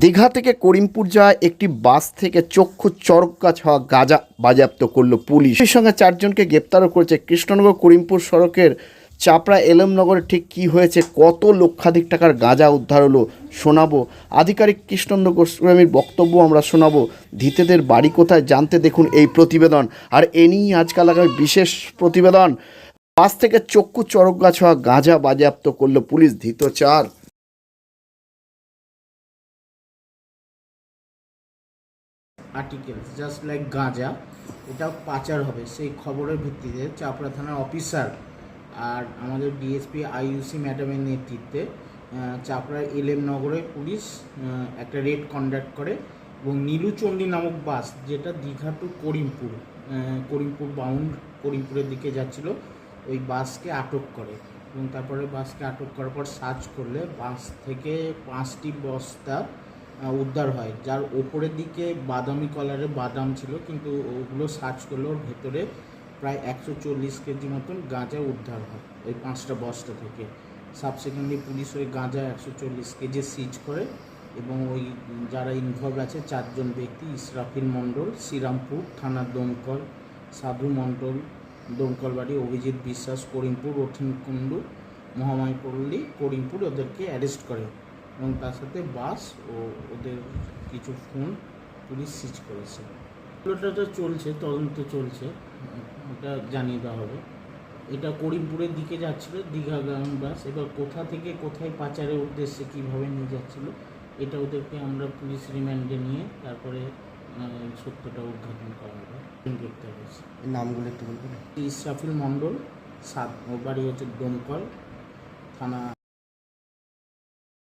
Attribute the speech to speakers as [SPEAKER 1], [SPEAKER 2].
[SPEAKER 1] দীঘা থেকে করিমপুর যাওয়া একটি বাস থেকে চক্ষু চরকাছ হওয়া গাঁজা বাজেয়াপ্ত করল পুলিশ। সেই সঙ্গে চারজনকে গ্রেপ্তারও করেছে কৃষ্ণনগর করিমপুর সড়কের চাপড়া এলমনগরে ঠিক কি হয়েছে? কত লক্ষাধিক টাকার গাঁজা উদ্ধার হলো? শোনাবো। আধিকারিক কৃষ্ণেন্দ্র গোস্বামীর বক্তব্য আমরা শোনাবো। ধীতেদের বাড়ি কোথায় জানতে দেখুন এই প্রতিবেদন। আর এ নিয়েই আজকাল আগামী বিশেষ প্রতিবেদন। বাস থেকে চক্ষু চরক গাছ হওয়া গাঁজা বাজেয়াপ্ত করল পুলিশ। ধৃত চার।
[SPEAKER 2] আর্টিকেলস জাস্ট লাইক গাঁজা এটা পাচার হবে। সেই খবরের ভিত্তিতে চাপড়া থানার অফিসার আর আমাদের ডিএসপি আইইউসি ম্যাডামের নেতৃত্বে আহ, চাপড়া এলএম নগরে পুলিশ একটা রেড কন্ডাক্ট করে এবং নীলুচণ্ডী নামক বাস যেটা দীঘা টু করিমপুর করিমপুর বাউন্ড করিমপুরের দিকে যাচ্ছিল ওই বাসকে আটক করে। এবং তারপরে বাসকে আটক করার পর সার্চ করলে বাস থেকে পাঁচটি বস্তা উদ্ধার হয়। যার ওপরের দিকে বাদামি কালারের বাদাম ছিল, কিন্তু ওগুলো সার্চ করলে ওর ভেতরে প্রায় একশো চল্লিশ কেজি মতন গাঁজা উদ্ধার হয়, ওই পাঁচটা বস্তা থেকে। সাবসিকুয়েন্টলি পুলিশ ওই গাঁজা একশো চল্লিশ কেজি সিজ করে এবং ওই যারা ইনভলভ আছে, চারজন ব্যক্তি, ইসরাফিল মণ্ডল, শ্রীরামপুর থানার দমকল, সাধু মণ্ডল, দমকলবাড়ি, অভিজিৎ বিশ্বাস, করিমপুর রথিন কুণ্ডু মহামায়পল্লী, করিমপুর ওদেরকে অ্যারেস্ট করে। এবং তার সাথে বাস ও ওদের কিছু ফোন পুলিশ সিজ করেছে। ওটা চলছে তদন্ত চলছে ওটা জানিয়ে দেওয়া হবে। এটা করিমপুরের দিকে যাচ্ছিল দীঘাগামী বাস। এবার কোথা থেকে কোথায় পাচারের উদ্দেশ্যে কীভাবে নিয়ে যাচ্ছিল এটা ওদেরকে আমরা পুলিশ রিমান্ডে নিয়ে তারপরে সত্যটা উদ্ঘাটন করা হবে গ্রেপ্তার হয়েছে।
[SPEAKER 1] নামগুলো একটু বলবেন?
[SPEAKER 2] ইসরাফিল মণ্ডল সাত বাড়ি হচ্ছে দমকল থানা